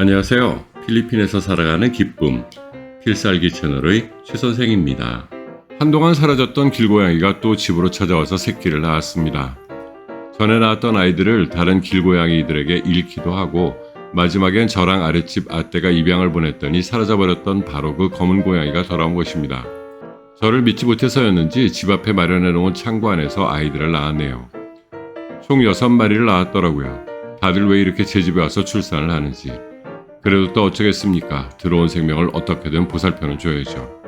안녕하세요. 필리핀에서 살아가는 기쁨, 필살기 채널의 최 선생입니다. 한동안 사라졌던 길고양이가 또 집으로 찾아와서 새끼를 낳았습니다. 전에 낳았던 아이들을 다른 길고양이들에게 잃기도 하고 마지막엔 저랑 아랫집 아떼가 입양을 보냈더니 사라져버렸던 바로 그 검은 고양이가 돌아온 것입니다. 저를 믿지 못해서였는지 집 앞에 마련해 놓은 창고 안에서 아이들을 낳았네요. 총 6마리를 낳았더라고요. 다들 왜 이렇게 제 집에 와서 출산을 하는지. 그래도 또 어쩌겠습니까? 들어온 생명을 어떻게든 보살펴는 줘야죠.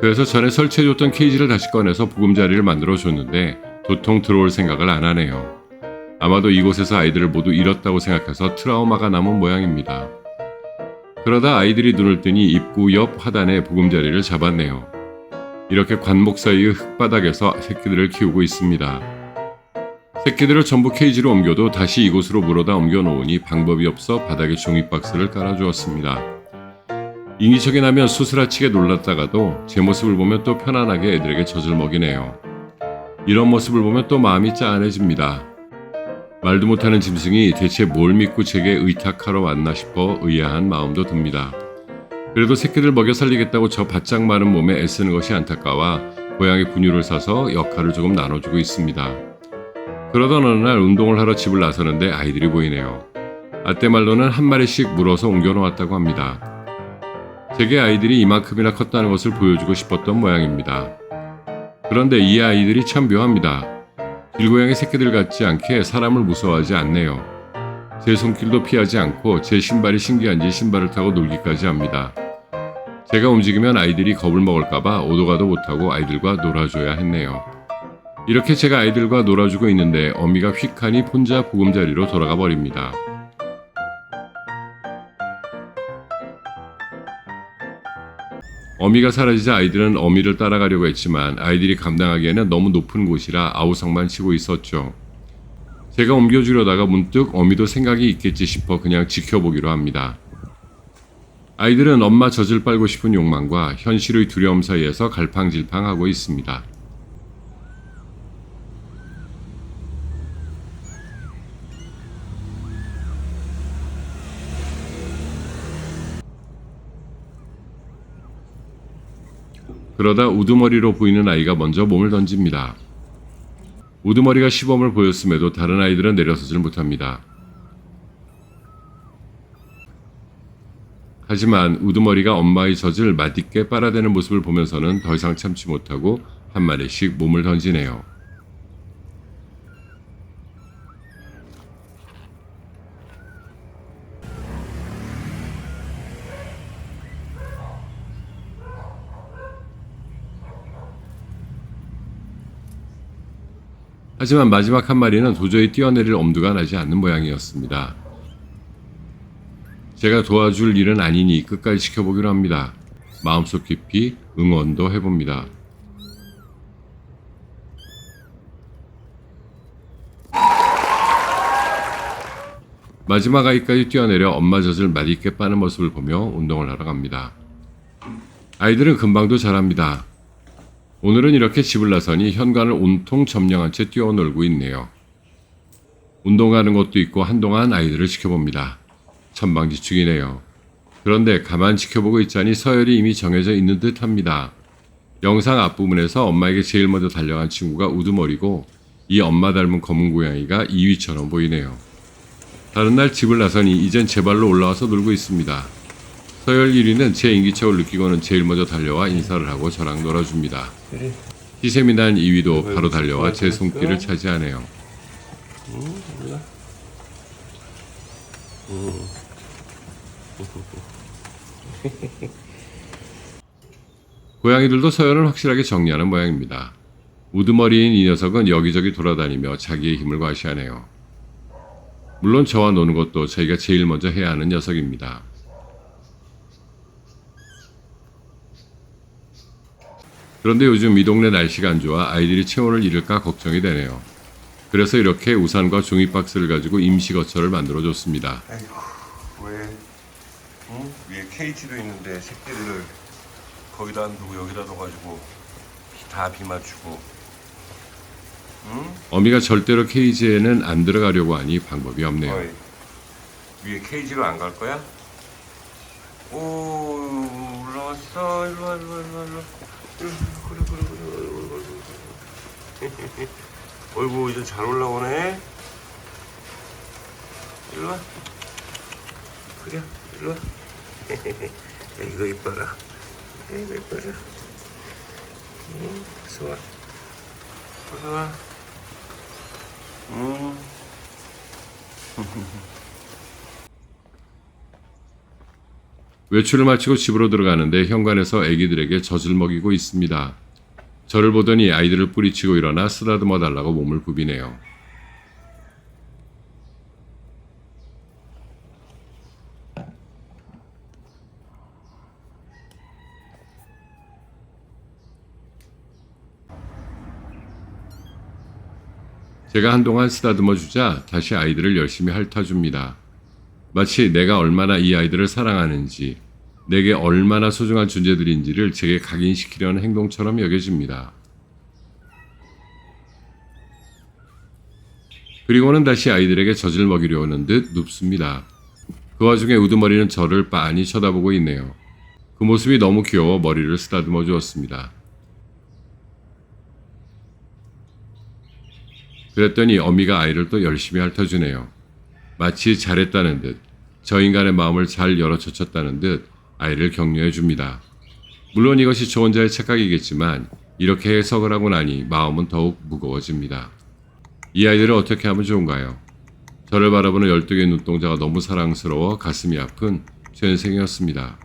그래서 전에 설치해줬던 케이지를 다시 꺼내서 보금자리를 만들어 줬는데 도통 들어올 생각을 안 하네요. 아마도 이곳에서 아이들을 모두 잃었다고 생각해서 트라우마가 남은 모양입니다. 그러다 아이들이 눈을 뜨니 입구 옆 하단에 보금자리를 잡았네요. 이렇게 관목 사이의 흙바닥에서 새끼들을 키우고 있습니다. 새끼들을 전부 케이지로 옮겨도 다시 이곳으로 물어다 옮겨 놓으니 방법이 없어 바닥에 종이박스를 깔아주었습니다. 인기척이 나면 수스라치게 놀랐다가도 제 모습을 보면 또 편안하게 애들에게 젖을 먹이네요. 이런 모습을 보면 또 마음이 짠해집니다. 말도 못하는 짐승이 대체 뭘 믿고 제게 의탁하러 왔나 싶어 의아한 마음도 듭니다. 그래도 새끼들 먹여 살리겠다고 저 바짝 마른 몸에 애쓰는 것이 안타까워 고양이 분유를 사서 역할을 조금 나눠주고 있습니다. 그러던 어느 날 운동을 하러 집을 나서는데 아이들이 보이네요. 아떼 말로는 한 마리씩 물어서 옮겨놓았다고 합니다. 제게 아이들이 이만큼이나 컸다는 것을 보여주고 싶었던 모양입니다. 그런데 이 아이들이 참 묘합니다. 길고양이 새끼들 같지 않게 사람을 무서워하지 않네요. 제 손길도 피하지 않고 제 신발이 신기한지 신발을 타고 놀기까지 합니다. 제가 움직이면 아이들이 겁을 먹을까봐 오도가도 못하고 아이들과 놀아줘야 했네요. 이렇게 제가 아이들과 놀아주고 있는데 어미가 휙하니 혼자 보금자리로 돌아가 버립니다. 어미가 사라지자 아이들은 어미를 따라가려고 했지만 아이들이 감당하기에는 너무 높은 곳이라 아우성만 치고 있었죠. 제가 옮겨주려다가 문득 어미도 생각이 있겠지 싶어 그냥 지켜보기로 합니다. 아이들은 엄마 젖을 빨고 싶은 욕망과 현실의 두려움 사이에서 갈팡질팡하고 있습니다. 그러다 우두머리로 보이는 아이가 먼저 몸을 던집니다. 우두머리가 시범을 보였음에도 다른 아이들은 내려서질 못합니다. 하지만 우두머리가 엄마의 젖을 맛있게 빨아대는 모습을 보면서는 더 이상 참지 못하고 한 마리씩 몸을 던지네요. 하지만 마지막 한 마리는 도저히 뛰어내릴 엄두가 나지 않는 모양이었습니다. 제가 도와줄 일은 아니니 끝까지 지켜보기로 합니다. 마음속 깊이 응원도 해봅니다. 마지막 아이까지 뛰어내려 엄마 젖을 맛있게 빠는 모습을 보며 운동을 하러 갑니다. 아이들은 금방도 잘합니다. 오늘은 이렇게 집을 나서니 현관을 온통 점령한 채 뛰어놀고 있네요. 운동하는 것도 있고 한동안 아이들을 지켜봅니다. 천방지축이네요. 그런데 가만 지켜보고 있자니 서열이 이미 정해져 있는 듯 합니다. 영상 앞부분에서 엄마에게 제일 먼저 달려간 친구가 우두머리고 이 엄마 닮은 검은 고양이가 2위처럼 보이네요. 다른 날 집을 나서니 이젠 제 발로 올라와서 놀고 있습니다. 서열 1위는 제 인기척을 느끼고는 제일 먼저 달려와 인사를 하고 저랑 놀아줍니다. 희샘이 난 2위도 바로 달려와 제 손길을 차지하네요. 응, 몰라. 고양이들도 서열을 확실하게 정리하는 모양입니다. 우두머리인 이 녀석은 여기저기 돌아다니며 자기의 힘을 과시하네요. 물론 저와 노는 것도 저희가 제일 먼저 해야 하는 녀석입니다. 그런데 요즘 이 동네 날씨가 안 좋아 아이들이 체온을 잃을까 걱정이 되네요. 그래서 이렇게 우산과 종이 박스를 가지고 임시 거처를 만들어 줬습니다. 아이고, 왜? 응? 위에 케이지도 있는데 새끼들을 거기다 안 두고 여기다 둬가지고 비, 다비 맞추고. 응? 어미가 절대로 케이지에는 안 들어가려고 하니 방법이 없네요. 어이, 위에 케이지로 안 갈 거야? 오 올라왔어 일로 와 일로 와 일로 와 일로 어이구 이제 잘 올라오네 일로 와 그래 일로 와 야, 이거 이뻐라 이거 이뻐라 응 어서 와 어서 와 응. 외출을 마치고 집으로 들어가는데 현관에서 아기들에게 젖을 먹이고 있습니다. 저를 보더니 아이들을 뿌리치고 일어나 쓰다듬어 달라고 몸을 부비네요. 제가 한동안 쓰다듬어 주자 다시 아이들을 열심히 핥아줍니다. 마치 내가 얼마나 이 아이들을 사랑하는지, 내게 얼마나 소중한 존재들인지를 제게 각인시키려는 행동처럼 여겨집니다. 그리고는 다시 아이들에게 젖을 먹이려 오는 듯 눕습니다. 그 와중에 우두머리는 저를 빤히 쳐다보고 있네요. 그 모습이 너무 귀여워 머리를 쓰다듬어 주었습니다. 그랬더니 어미가 아이를 또 열심히 핥아주네요. 마치 잘했다는 듯, 저 인간의 마음을 잘 열어젖혔다는 듯 아이를 격려해 줍니다. 물론 이것이 저 혼자의 착각이겠지만 이렇게 해석을 하고 나니 마음은 더욱 무거워집니다. 이 아이들을 어떻게 하면 좋은가요? 저를 바라보는 열두 개의 눈동자가 너무 사랑스러워 가슴이 아픈 최은생이었습니다.